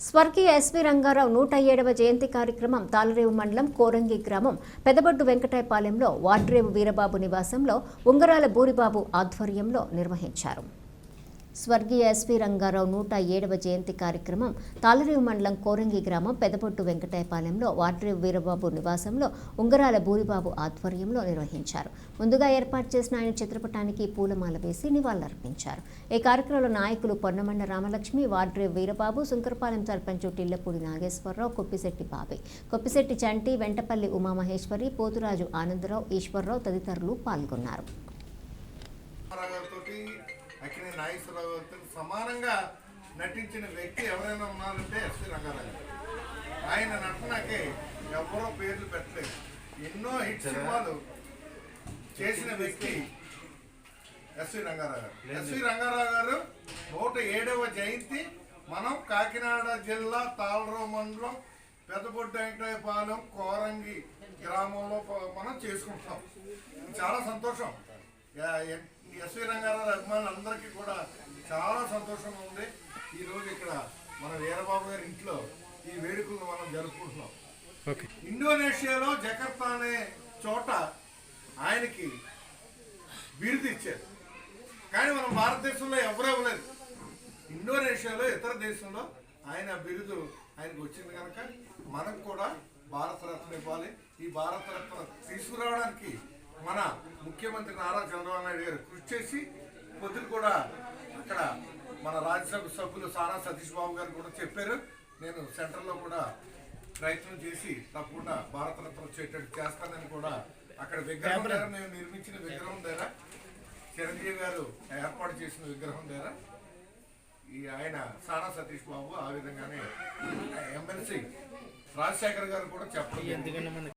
స్వర్గీయ ఎస్వి రంగారావు నూట ఏడవ జయంతి కార్యక్రమం తాలరేవు మండలం కోరంగి గ్రామం పెదబొడ్డు వెంకటాయపాలెంలో వాడ్రేవు వీరబాబు నివాసంలో ఉంగరాల బూరిబాబు ఆధ్వర్యంలో నిర్వహించారు. స్వర్గీయ ఎస్వి రంగారావు నూట ఏడవ జయంతి కార్యక్రమం తాలరేవు మండలం కోరంగి గ్రామం పెదపొట్టు వెంకటాయపాలెంలో వాడ్రేవు వీరబాబు నివాసంలో ఉంగరాల బూరిబాబు ఆధ్వర్యంలో నిర్వహించారు. ముందుగా ఏర్పాటు చేసిన ఆయన చిత్రపటానికి పూలమాల వేసి నివాళులర్పించారు. ఈ కార్యక్రమంలో నాయకులు పొన్నమండ రామలక్ష్మి వాడ్రేవు వీరబాబు శంకరపాలెం సర్పంచ్ టిల్లపూడి నాగేశ్వరరావు కొప్పిశెట్టి బాబే. కొప్పిశెట్టి చంటి వెంటపల్లి ఉమామహేశ్వరి పోతురాజు ఆనందరావు ఈశ్వరరావు తదితరులు పాల్గొన్నారు. అక్కినే నాగేశ్వరరావు గారితో సమానంగా నటించిన వ్యక్తి ఎవరైనా ఉన్నారంటే ఎస్వి రంగారావు గారు. ఆయన నటనకి ఎవరో పేర్లు పెట్టలేదు. ఎన్నో హిట్ సినిమాలు చేసిన వ్యక్తి ఎస్వి రంగారావు గారు. ఎస్వి రంగారావు గారు నూట ఏడవ జయంతి మనం కాకినాడ జిల్లా తాళరావు మండలం పెద్దపొడ్డు వెంకటాయపాలెం కోరంగి గ్రామంలో మనం చేసుకుంటాం చాలా సంతోషం. ఎస్వి రంగారావు అభిమానులందరికీ కూడా చాలా సంతోషంగా ఉంది. ఈరోజు ఇక్కడ మన వీరబాబు గారి ఇంట్లో ఈ వేడుకలను మనం జరుపుకుంటున్నాం. ఇండోనేషియాలో జకర్తా అనే చోట ఆయనకి బిరుదు ఇచ్చారు. కానీ మన భారతదేశంలో ఎవరు ఇవ్వలేదు. ఇండోనేషియాలో ఇతర దేశంలో ఆయన బిరుదు ఆయనకు వచ్చింది కనుక మనకు కూడా భారతరత్న ఇవ్వాలి. ఈ భారతరత్న తీసుకురావడానికి మన ముఖ్యమంత్రి నారా చంద్రబాబు నాయుడు గారు కృషి చేసి పొద్దున కూడా అక్కడ మన రాజ్యసభ సభ్యులు సానా సతీష్ బాబు గారు కూడా చెప్పారు నేను సెంటర్లో కూడా ప్రయత్నం చేసి తప్పకుండా భారతరత్న వచ్చేటట్టు చేస్తానని కూడా అక్కడ విగ్రహం దగ్గర మేము నిర్మించిన విగ్రహం దగ్గర చిరంజీవి గారు ఏర్పాటు చేసిన విగ్రహం దగ్గర ఈ ఆయన సానా సతీష్ బాబు ఆ విధంగానే ఎమ్మెల్సీ రాజశేఖర్ గారు కూడా చెప్పడం.